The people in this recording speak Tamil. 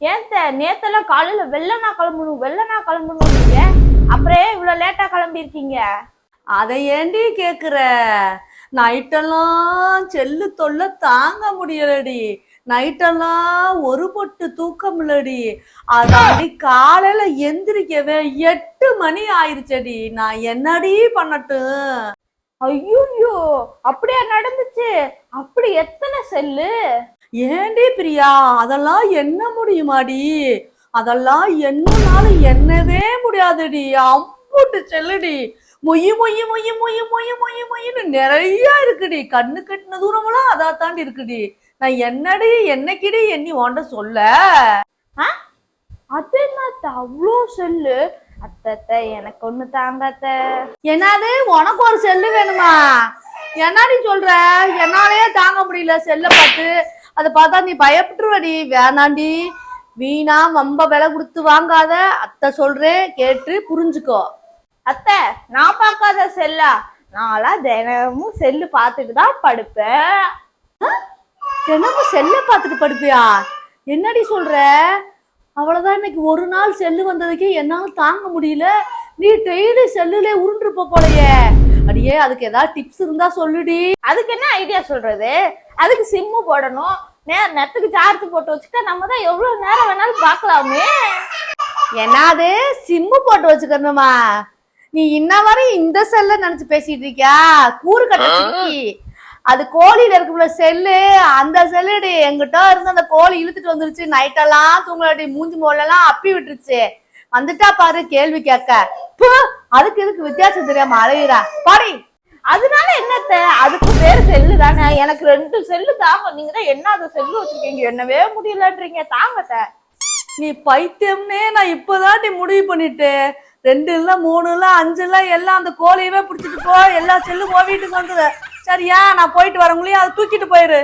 ஏன் நேத்தெல்லாம் காலையில வெள்ளனா கிளம்பணும் வெள்ளனா கிளம்பணும் அப்புறம் இவ்வளவு லேட்டா கிளம்பி இருக்கீங்க அதை ஏண்டி கேக்குற? நைட்டெல்லாம் செல்லு தொல்லை தாங்க முடியலடி. நைட்டெல்லாம் ஒரு பொட்டு தூக்கம் இல்லடி. அதாடி காலையில எந்திரிக்கவே எட்டு மணி ஆயிருச்சடி. நான் என்னடி பண்ணட்டும் ஐயோ அப்படியா நடந்துச்சு? அப்படி எத்தனை செல்லு? ஏண்டி பிரியா? அதெல்லாம் என்ன முடியுமாடி? அதெல்லாம் என்னனால என்னவே முடியாதுடி. அம்புட்டு செல்லுடி. மொய் மொய் மொய் மொய் மொய் மொய் மொய்னு நிறைய இருக்குடி. கண்ணு கட்டின தூரமெல்லாம் அதா தாண்டி இருக்குடி. நான் என்னடி என்னைக்கிடி எண்ணி உன்ட சொல்ல? அது என்னத்த? அவ்வளோ செல்லு. அத்தத்த எனக்கு ஒண்ணு தாங்க அத்தை. என்னது? உனக்கு ஒரு செல்லு வேணுமா? என்னடி சொல்ற? என்னாலயே தாங்க முடியல செல்ல பார்த்து. அதை பார்த்தா நீ பயப்பட்டுருவடி வேணாண்டி. வீணா வம்ப விலை கொடுத்து வாங்காத. அத்தை சொல்றேன் கேட்டு புரிஞ்சுக்கோ. அத்தை நான் பார்க்காத செல்லா? நான்லாம் தினமும் செல்லு பார்த்துட்டு தான் படுப்பேன். தினமும் செல்லை பார்த்துட்டு படுப்பியா? என்னடி சொல்ற? அவ்வளவுதான் இன்னைக்கு ஒரு நாள் செல்லு வந்ததுக்கே என்னால் தாங்க முடியல. நீ டெய்லி செல்லுலே உருண்டுருப்ப போலையே. அடியே அதுக்கு ஏதாவது டிப்ஸ் இருந்தா சொல்லுடி. அதுக்கு என்ன ஐடியா சொல்றது? அதுக்கு சிம்மு போடணும். நேர நேரத்துக்கு சார்ஜ் போட்டு வச்சுட்டா நம்ம தான் எவ்வளவு நேரம் வேணாலும் பார்க்கலாமே. என்னது சிம்மு போட்டு வச்சுக்கணுமா. நீ இன்ன வரை இந்த செல்ல நினைச்சு பேசிட்டு இருக்கியா? கூறு கட்ட அது கோழியில இருக்குள்ள செல்லு அந்த செல்லுடி எங்கிட்ட இருந்து அந்த கோழி இழுத்துட்டு வந்துருச்சு. நைட்டெல்லாம் தூங்கலடி மூஞ்சி மோலெல்லாம் அப்பி விட்டுருச்சு. வந்துட்டா பாரு கேள்வி கேட்க. அதுக்கு இதுக்கு வித்தியாசம் தெரியாம அழகிறா பாடி. அதனால என்னத்த? அதுக்கு பேரு செல்லு தானே எனக்கு ரெண்டு செல்லு தாங்க. நீங்க தான் என்ன அது செல்லு வச்சிருக்கீங்க? என்னவே முடியலன்றீங்க. தாங்கத்த. நீ பைத்தியம்னே நான் இப்பதான் நீ முடிவு பண்ணிட்டு ரெண்டு இல்ல மூணு இல்ல அஞ்சு இல்ல எல்லாம் அந்த கோழியவே பிடிச்சிட்டு போ. எல்லா செல்லும் போ வீட்டுக்கு வந்துடு சரியா? நான் போயிட்டு வரவங்களையும் அதை தூக்கிட்டு போயிரு.